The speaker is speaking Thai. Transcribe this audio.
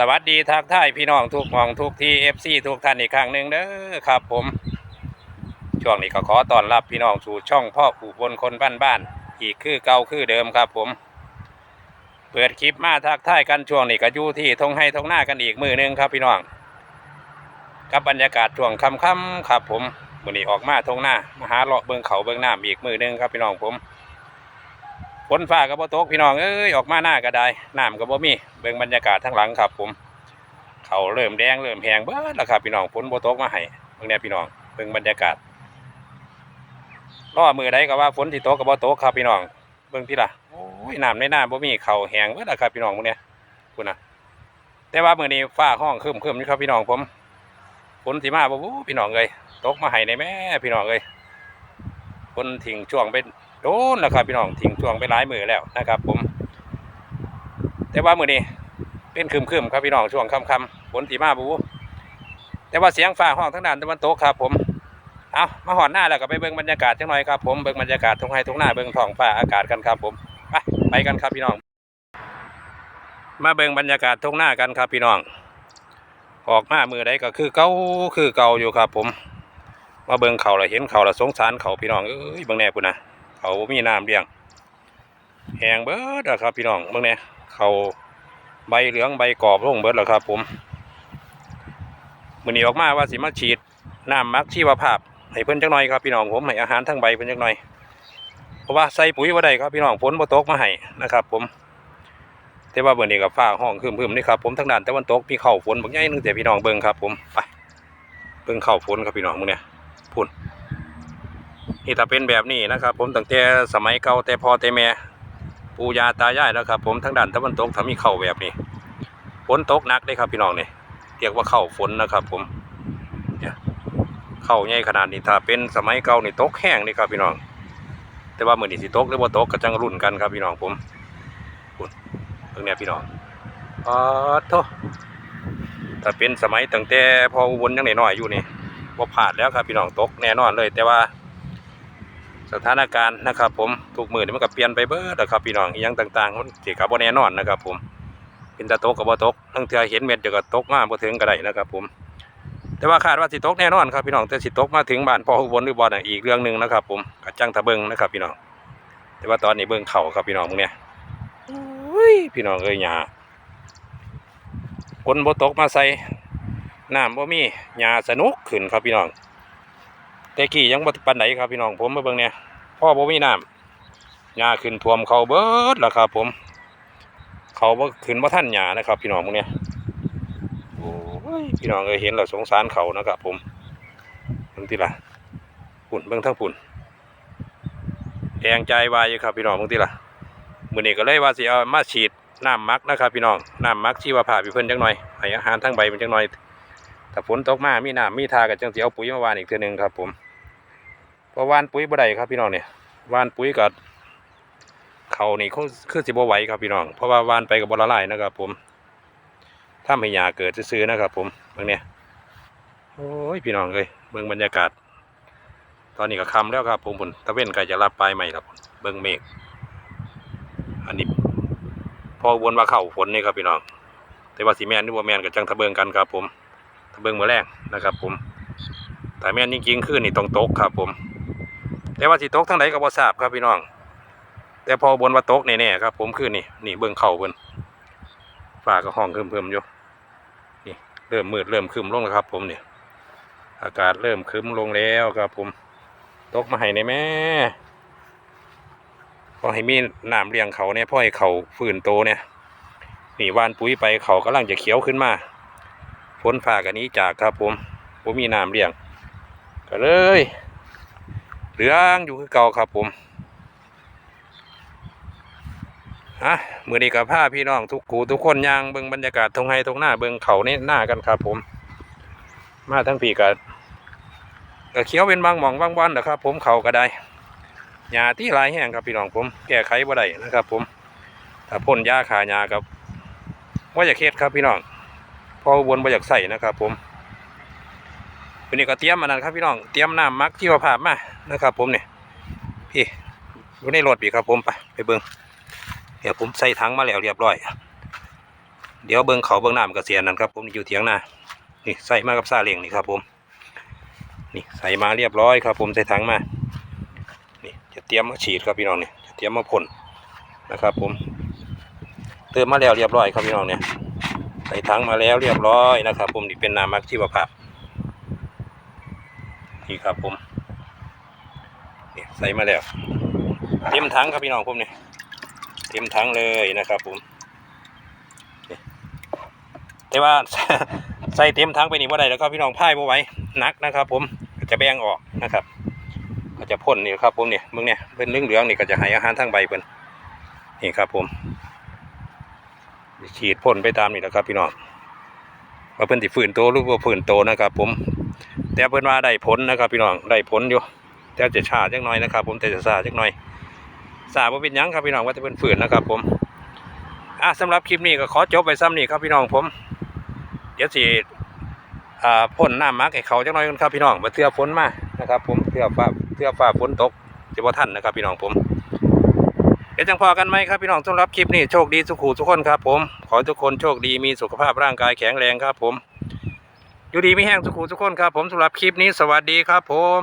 สวัสดีทักทายพี่น้องทุกหมองทุกที่เอฟซีทุกท่านอีกครั้งหนึ่งเด้อครับ ผม ช่วงนี้ก็ขอต้อนรับพี่น้องสู่ช่องพ่อผู้บนคนบ้านบ้านๆอีกคือเก่าคือเดิมครับผม เปิดคลิปมาทักทายกันช่วงนี้ก็อยู่ที่ทงให้ทงหน้ากันอีกมือหนึงครับพี่น้องกับบรรยากาศช่วงค่ำๆครับผมวันนี้ออกมาทงหน้ามาหาเลาะเบิงเขาเบิงหน้ำอีกมือหนึงครับพี่น้องผม ฝนฟ้าก็บ่ตกพี่น้องเอ้ยออกมาหน้าก็ได้น้ำก็บ่มีเบิ่งบรรยากาศทั้งหลังครับ ผม เขาเริ่มแดงเริ่มแหงเบิดแล้วครับพี่น้องฝนบ่ตกมาให้เบิ่งเนี่ยพี่น้องเบิ่งบรรยากาศรอมือใดก็ว่าฝนสิตกก็บ่ตกครับพี่น้องเบิ่งที่ล่ะโอ้ยน้ำในน้ำบ่มีเขาแหงเบิดแล้วครับพี่น้องพวกเนี้ยคุณนะแต่ว่ามือนี้ฟ้าห้องครึมๆอยู่ครับพี่น้องผมฝนสิมาบ่พี่น้องเอ้ยตกมาให้ในแม่พี่น้องเอ้ยฝนทิ้งช่วงไปโดนแล้วครับพี่น้องทิ้งช่วงไปหลายมือแล้วนะครับ ผม แต่ว่ามือนี้เป็นคืมๆครับพี่น้องช่วงค่ำๆฝนสีมาบูแต่ว่าเสียงฟ้าห้องทั้งด้านตะวันตกครับ ผมเอามาหอดหน้าแล้วก็ไปเบิ่งบรรยากาศจังหน่อยครับผมเบิ่งบรรยากาศทุ่งไร่ทุ่งนาเบิ่งท้องฟ้าอากาศกันครับผมไปไปกันครับพี่น้อง มาเบิ่งบรรยากาศทุ่งนากันครับพี่น้อง ออกมามือใดก็คือเก่าคือเก่าอยู่ครับ ผม มาเบิ่งเขาแล้วเห็นเขาแล้วสงสารเขาพี่น้องเอ้ยเบิ่งแน่พุ่นนะ เขาบ่มีน้ำเลี้ยงแหงเบิดอะครับ พี่น้องเบิ่งเนี่ยเขาใบเหลืองใบกรอบลงเบิดแล้วครับ ผมมื้อนี้ออกมาว่าสิมาฉีดน้ำมักชีวภาพให้เพิ่นจักหน่อยครับพี่น้องผมให้อาหารทั้งใบเพิ่นจักหน่อย เพราะว่าใส่ปุ๋ยบ่ได้ครับพี่น้องฝนบ่ตกมาให้นะครับ ผม แต่ว่าเบิ่นี้กับฟ้าห้องครึมๆนี่ครับผมทางด้านตะวันตกมีเข้าฝนบักใหญ่นึงแต่พี่น้องเบิ่งครับ ผมไปเบิ่งเข้าฝนครับพี่น้องมื้อเนี่ยพุ่น นี่ถ้าเป็นแบบนี้นะครับ ผมตั้งแต่สมัยเก่าแต่พ่อแต่แม่ปู่ย่าตายายแล้วครับ ผมทางด้านตะวันตกถ้ามีเข่าแบบนี้ฝนตกหนักเลยครับพี่น้องเนี่ยเรียกว่าเข่าฝนนะครับ ผมเนี่ยเข่าใหญ่ขนาดนี้ถ้าเป็นสมัยเก่านี่ตกแห้งนี่ครับพี่น้อง แต่ว่าเมือนี่สิตกหรือว่าตกก็จังรุ่นกันครับพี่น้องผมคุณตรงเนี้ยพี่น้องอ๋อโทถ้าเป็นสมัยตั้งแต่พออุบลยังหน้อยๆอยู่นี่ว่าผ่านแล้วครับพี่น้องตกแน่นอนเลย แต่ว่า สถานการณ์นะครับ ผมทุกมือนี่มันก็เปลี่ยนไปเบิดนะครับพี่น้องอหยังต่างๆมันสิกับบ่แน่นอนนะครับ ผมเป็นตะตกกับบ่ตกทั้งเธอเห็นเม็ดเดี๋ยวก็ตกมาบ่ถึงก็ได้นะครับ ผม แต่ว่าคาดว่าสิตกแน่นอนครับพี่น้องแต่สิตกมาถึงบ้านพออุบลหรือบ่น่ะอีกเรื่องหนึ่งนะครับ ผมกะจังทะเบิงนะครับ พี่น้อง แต่ว่าตอนนี้เบิงเข่าครับพี่น้องมึงเนี่ยอุ้ยพี่น้องเอ้ยหญ้าฝนบ่ตกมาใส่น้ำบ่มีหญ้าสนุกขึ้นครับพี่น้อง แต่กี้ยังบ่ปานไหนครับพี่น้องผมมาเบิ่งเนี่ยพ่อบ่มีน้ำหญ้าขึ้นท่วมเขาเบิดแล้วครับผมเขาบ่ขึ้นบ่ทันหญ้านะครับพี่น้องพวกเนี้ยโอ้ยพี่น้องเอยเห็นแล้วสงสารเขานะครับผมเบิ่งที่ละปุ่นเบิ่งทั้งปุ่นแดงใจวายอยู่ครับพี่น้องเบิ่งที่ละมื้อนี้ก็เลยว่าสิเอามาฉีดน้ำมักนะครับพี่น้องน้ำมักชีวภาพให้เพิ่นจักหน่อยให้อาหารทั้งใบมันจักหน่อยถ้าฝนตกมามีน้ำมีทาก็จังสิเอาปุ๋ยมาวานอีกเทื่อหนึงครับผม เพราะว่านปุ๋ยบ่ได้ครับพี่น้องเนี่ยว่านปุ๋ยกับเขานี่เขาคือสิบไหวครับพี่น้อง เพราะว่าว่านไปกับบ่ละลายนะครับ ผมถ้าไม่หยาเกิดซื้อนะครับ ผมเบิ่งเนี่ยโอ้ยพี่น้องเอ้ยเบิ่งบรรยากาศ ตอนนี้ก็ค่ำแล้วครับ ผมพุ่นตะเว้นใกล้จะรับปลายใหม่แล้วพุ่นเบิ่งเมฆอันนี้พอวนว่าเข้าฝนนี่ครับพี่น้อง แต่ว่าสีแมนหรือว่าแมนกับจังทะเบิงกันครับ ผมทะเบิงมือแรกนะครับ ผมแต่แม่นจริงๆคือนี่ต้องตกครับ ผม แต่ว่าสิตกทั้งไหนก็บ่ทราบครับพี่น้อง แต่พอบนว่าตกแน่ๆครับ ผมคือนี่นี่เบิ่งเข่าเพิ่นฟ้าก็ห้องเพิ่มๆอยู่นี่เริ่มมืดเริ่มครึมลงแล้วครับ ผมนี่อากาศเริ่มครึมลงแล้วครับ ผมตกมาให้ในแม่พอให้มีน้ำเลี้ยงเขาเนี่ยพ่อให้เขาฟื้นโตเนี่ยนี่วานปุ๋ยไปเขากำลังจะเขียวขึ้นมาฝนฟ้ากันนี้จากครับผมผมมีน้ำเลี้ยงก็เลย เหลืองอยู่คือเก่าครับผมอะมือนี้กับผ้าพี่น้องทุกกูทุกคนยางเบิ่งบรรยากาศทงไฮทงหน้าเบิ่งเขานี่หน้ากันครับผม มาทั้งปีกับก็เขียวเป็นบางหมองบางวันนะครับ ผมเขาก็ได้หญ้าที่ลายแห้งครับพี่น้องผม แก้ไขบ่ได้นะครับ ผมถ้าพ่นยาขาหญ้ากับว่าจะเคสครับพี่น้องพอวนมาอยากใส่นะครับ ผม วันนี้ก็เตรียมมานั่นครับพี่น้องเตรียมน้ำมักที่ว่าผ่ามานะครับ ผมเนี่ยพี่อยู่ในรถพี่ครับผมไปไปเบิ้งเดี๋ยวผมใส่ถังมาแล้วเรียบร้อย เดี๋ยวเบิ้งเขาเบิ้งน้ำกระเสียนนั่นครับ ผมอยู่เถียงนานี่ใส่มากับซาเล้งนี่ครับ ผม นี่ใส่มาเรียบร้อยครับ ผมใส่ถังมานี่จะเตรียมมาฉีดครับพี่น้องเนี่ยจะเตรียมมาพ่นนะครับ ผม เติมมาแล้วเรียบร้อยครับพี่น้องเนี่ยใส่ถังมาแล้วเรียบร้อยนะครับ ผมนี่เป็นน้ำมักชีวภาพ นี่ครับผมนี่ใส่มาแล้ว เต็มถังครับพี่น้องผมเนี่ยเต็มถังเลยนะครับผมแต่ว่าใส่เต็มถังไปนี่ว่าได้แล้วครับพี่น้องพ่ายบ่ไหว้หนักนะครับ ผมจะแบ่งออกนะครับก็จะพ่นนี่ครับผมเนี่ยมึงเนี่ยเป็นเรื่องเหลืองนี่ก็จะให้อาหารทางใบเพิ่นนี่ครับผมฉีดพ่นไปตามนี่แหละครับพี่น้องว่าเพิ่นสิฝืนโตหรือว่าฝืนโตนะครับ ผม แต่เพิ่นว่าได้ผลนะครับ พี่น้องได้ผลอยู่แต่จะชาจักหน่อยนะครับ ผมแต่จะชาจักหน่อยสาบ่เป็นยังครับพี่น้องว่าจะเป็นฝืนนะครับ ผมอะสำหรับคลิปนี้ก็ขอจบไปซ้ำนี่ครับพี่น้องผม เดี๋ยวสิอ่าพ่นน้ำมักให้เขาจักหน่อยกันครับพี่น้องมาเทื่อฝนมานะครับ ผมเทื่อฟ้าเทื่อฟ้าฝนตกจะบ่ทันนะครับ พี่น้องผมเดี๋ยวจังพอกันไหมครับพี่น้องสำหรับคลิปนี้โชคดีสุขุทุกคนครับ ผม ขอให้ทุกคนโชคดีมีสุขภาพร่างกายแข็งแรงครับ ผม อยู่ดีไม่แห้งสุขุทุกคนครับผมสำหรับคลิปนี้สวัสดีครับผม